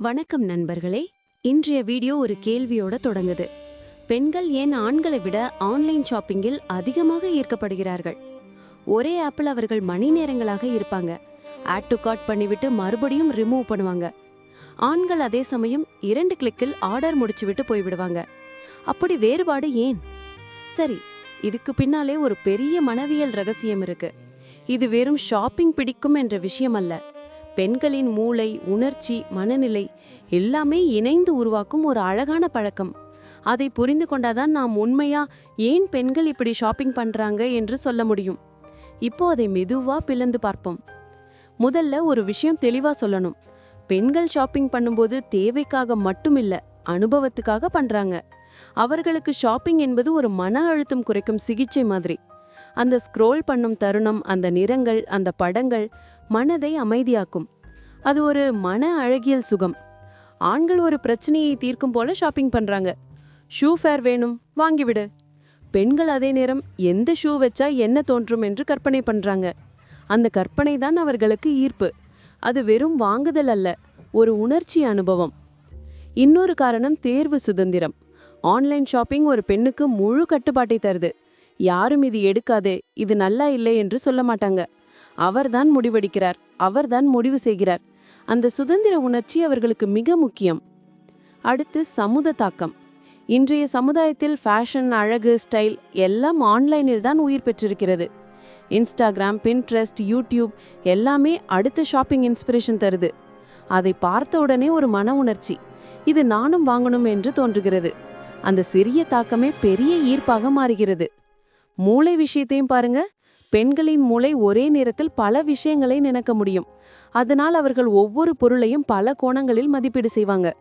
வணக்கம் நண்பர்களே. இன்றைய வீடியோ ஒரு கேள்வியோட தொடங்குது. பெண்கள் ஏன் ஆண்களை விட ஆன்லைன் ஷாப்பிங்கில் அதிகமாக ஈர்க்கப்படுகிறார்கள்? ஒரே ஆப்பில் அவர்கள் மணி நேரங்களாக இருப்பாங்க. ஆட் டு கார்ட் பண்ணிவிட்டு மறுபடியும் ரிமூவ் பண்ணுவாங்க. ஆண்கள் அதே சமயம் இரண்டு கிளிக்கில் ஆர்டர் முடிச்சுவிட்டு போய்விடுவாங்க. அப்படி வேறுபாடு ஏன்? சரி இதுக்கு பின்னாலே ஒரு பெரிய மனவியல் ரகசியம் இருக்கு. இது வெறும் ஷாப்பிங் பிடிக்கும் என்ற விஷயம் அல்ல. பெண்களின் மூளை உணர்ச்சி மனநிலை எல்லாமே இணைந்து உருவாக்கும் ஒரு அழகான பழக்கம். அதை புரிந்து கொண்டாதான் நாம் உண்மையா ஏன் பெண்கள் இப்படி ஷாப்பிங் பண்றாங்க என்று சொல்ல முடியும். இப்போ அதை மெதுவா பிளந்து பார்ப்போம். முதல்ல ஒரு விஷயம் தெளிவா சொல்லணும். பெண்கள் ஷாப்பிங் பண்ணும்போது தேவைக்காக மட்டுமில்ல அனுபவத்துக்காக பண்றாங்க. அவர்களுக்கு ஷாப்பிங் என்பது ஒரு மன அழுத்தம் குறைக்கும் சிகிச்சை மாதிரி. அந்த ஸ்க்ரோல் பண்ணும் தருணம் அந்த நிறங்கள் அந்த படங்கள் மனதை அமைதியாக்கும். அது ஒரு மன அழகியல் சுகம். ஆண்கள் ஒரு பிரச்சனையை தீர்க்கும் போல ஷாப்பிங் பண்றாங்க. ஷூ ஃபேர் வேணும் வாங்கிவிடு பெண்கள் அதே நேரம் எந்த ஷூ வச்சா என்ன தோன்றும் என்று கற்பனை பண்றாங்க. அந்த கற்பனை தான் அவர்களுக்கு ஈர்ப்பு. அது வெறும் வாங்குதல் அல்ல ஒரு உணர்ச்சி அனுபவம். இன்னொரு காரணம் தேர்வு சுதந்திரம். ஆன்லைன் ஷாப்பிங் ஒரு பெண்ணுக்கு முழு கட்டுப்பாட்டை தருது. யாரும் இது எடுக்காதே இது நல்லா இல்லை என்று சொல்ல மாட்டாங்க. அவர்தான் முடிவெடுக்கிறார் அவர்தான் முடிவு செய்கிறார். அந்த சுதந்திர உணர்ச்சி அவர்களுக்கு மிக முக்கியம். அடுத்து சமுத தாக்கம். இன்றைய சமுதாயத்தில் ஃபேஷன் அழகு ஸ்டைல் எல்லாம் ஆன்லைனில் தான் உயிர் பெற்றிருக்கிறது. இன்ஸ்டாகிராம் பின்ட்ரெஸ்ட் யூடியூப் எல்லாமே அடுத்த ஷாப்பிங் இன்ஸ்பிரேஷன் தருது. அதை பார்த்த உடனே ஒரு மன உணர்ச்சி இது நானும் வாங்கணும் என்று தோன்றுகிறது. அந்த சிறிய தாக்கமே பெரிய ஈர்ப்பாக மாறுகிறது. மூளை விஷயத்தையும் பாருங்க. பெண்களின் மூளை ஒரே நேரத்தில் பல விஷயங்களை நினைக்க முடியும். அதனால் அவர்கள் ஒவ்வொரு பொருளையும் பல கோணங்களில் மதிப்பீடு செய்வாங்க.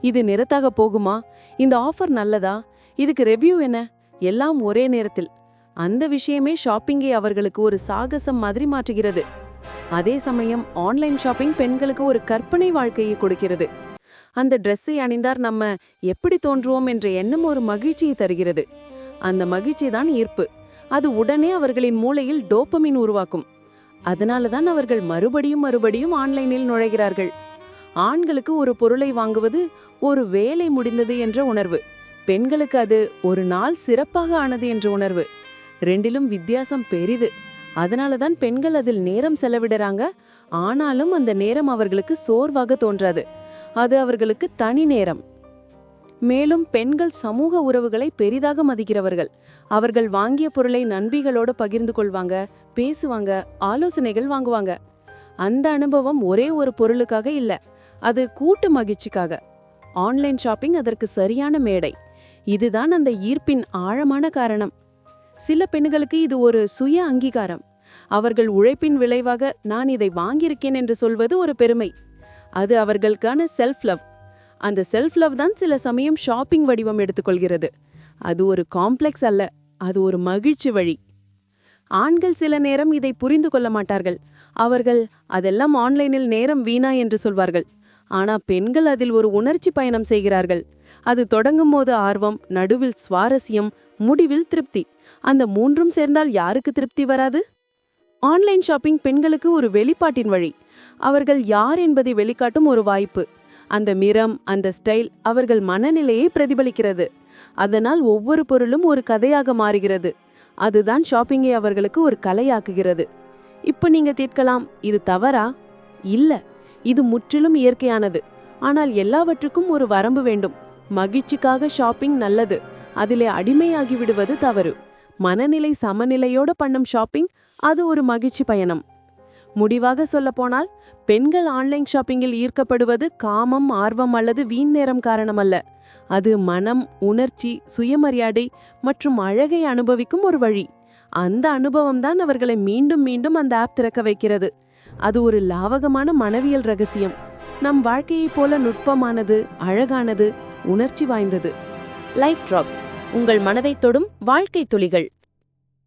இது நிறத்தாக போகுமா? இந்த ஆஃபர் நல்லதா? இதுக்கு ரெவ்யூ என்ன? எல்லாம் ஒரே நேரத்தில். அந்த விஷயமே ஷாப்பிங்கை அவர்களுக்கு ஒரு சாகசம் மாதிரி மாற்றுகிறது. அதே சமயம் ஆன்லைன் ஷாப்பிங் பெண்களுக்கு ஒரு கற்பனை வாழ்க்கையை கொடுக்கிறது. அந்த ட்ரெஸ்ஸை அணிந்தார் நம்ம எப்படி தோன்றுவோம் என்ற எண்ணம் ஒரு மகிழ்ச்சியை தருகிறது. அந்த மகிழ்ச்சி தான் ஈர்ப்பு. அது உடனே அவர்களின் மூளையில் டோப்பமின் உருவாக்கும். அதனால தான் அவர்கள் மறுபடியும் மறுபடியும் ஆன்லைனில் நுழைகிறார்கள். ஆண்களுக்கு ஒரு பொருளை வாங்குவது ஒரு வேலை முடிந்தது என்ற உணர்வு. பெண்களுக்கு அது ஒரு நாள் சிறப்பாக ஆனது என்ற உணர்வு. ரெண்டிலும் வித்தியாசம் பெரிது. அதனால தான் பெண்கள் அதில் நேரம் செலவிடுறாங்க. ஆனாலும் அந்த நேரம் அவர்களுக்கு சோர்வாக தோன்றாது. அது அவர்களுக்கு தனி நேரம். மேலும் பெண்கள் சமூக உறவுகளை பெரிதாக மதிக்கிறவர்கள். அவர்கள் வாங்கிய பொருளை நண்பிகளோடு பகிர்ந்து கொள்வாங்க பேசுவாங்க ஆலோசனைகள் வாங்குவாங்க. அந்த அனுபவம் ஒரே ஒரு பொருளுக்காக இல்ல அது கூட்டு மகிழ்ச்சிக்காக. ஆன்லைன் ஷாப்பிங் அதற்கு சரியான மேடை. இதுதான் அந்த ஈர்ப்பின் ஆழமான காரணம். சில பெண்களுக்கு இது ஒரு சுய அங்கீகாரம். அவர்கள் உழைப்பின் விளைவாக நான் இதை வாங்கியிருக்கேன் என்று சொல்வது ஒரு பெருமை. அது அவர்களுக்கான செல்ஃப் லவ் அந்த செல்ஃப் லவ் தான் சில சமயம் ஷாப்பிங் வடிவம் எடுத்துக்கொள்கிறது. அது ஒரு காம்ப்ளெக்ஸ் அல்ல அது ஒரு மகிழ்ச்சி வழி. ஆண்கள் சில நேரம் இதை புரிந்து கொள்ள மாட்டார்கள். அவர்கள் அதெல்லாம் ஆன்லைனில் நேரம் வீணா என்று சொல்வார்கள். ஆனா பெண்கள் அதில் ஒரு உணர்ச்சி பயணம் செய்கிறார்கள். அது தொடங்கும் போது ஆர்வம் நடுவில் சுவாரஸ்யம் முடிவில் திருப்தி. அந்த மூன்றும் சேர்ந்தால் யாருக்கு திருப்தி வராது? ஆன்லைன் ஷாப்பிங் பெண்களுக்கு ஒரு வெளிப்பாட்டின் வழி. அவர்கள் யார் என்பதை வெளிக்காட்டும் ஒரு வாய்ப்பு. அந்த மிரம் அந்த ஸ்டைல் அவர்கள் மனநிலையை பிரதிபலிக்கிறது. அதனால் ஒவ்வொரு பொருளும் ஒரு கதையாக மாறுகிறது. அதுதான் ஷாப்பிங்கை அவர்களுக்கு ஒரு கலையாக்குகிறது. இப்போ நீங்க தீர்க்கலாம் இது தவறா? இல்ல இது முற்றிலும் இயற்கையானது. ஆனால் எல்லாவற்றுக்கும் ஒரு வரம்பு வேண்டும். மகிழ்ச்சிக்காக ஷாப்பிங் நல்லது. அதிலே அடிமையாகி விடுவது தவறு. மனநிலை சமநிலையோடு பண்ணும் ஷாப்பிங் அது ஒரு மகிழ்ச்சி பயணம். முடிவாக சொல்லப்போனால் பெண்கள் ஆன்லைன் ஷாப்பிங்கில் ஈர்க்கப்படுவது காமம் ஆர்வம் அல்லது வீண் நேரம் காரணமல்ல. அது மனம் உணர்ச்சி சுயமரியாதை மற்றும் அழகை அனுபவிக்கும் ஒரு வழி. அந்த அனுபவம் தான் அவர்களை மீண்டும் மீண்டும் அந்த ஆப் திறக்க வைக்கிறது. அது ஒரு லாவகமான மனவியல் ரகசியம். நம் வாழ்க்கையைப் போல நுட்பமானது அழகானது உணர்ச்சி வாய்ந்தது. லைஃப் டிராப்ஸ் உங்கள் மனதைத் தொடும் வாழ்க்கை துளிகள்.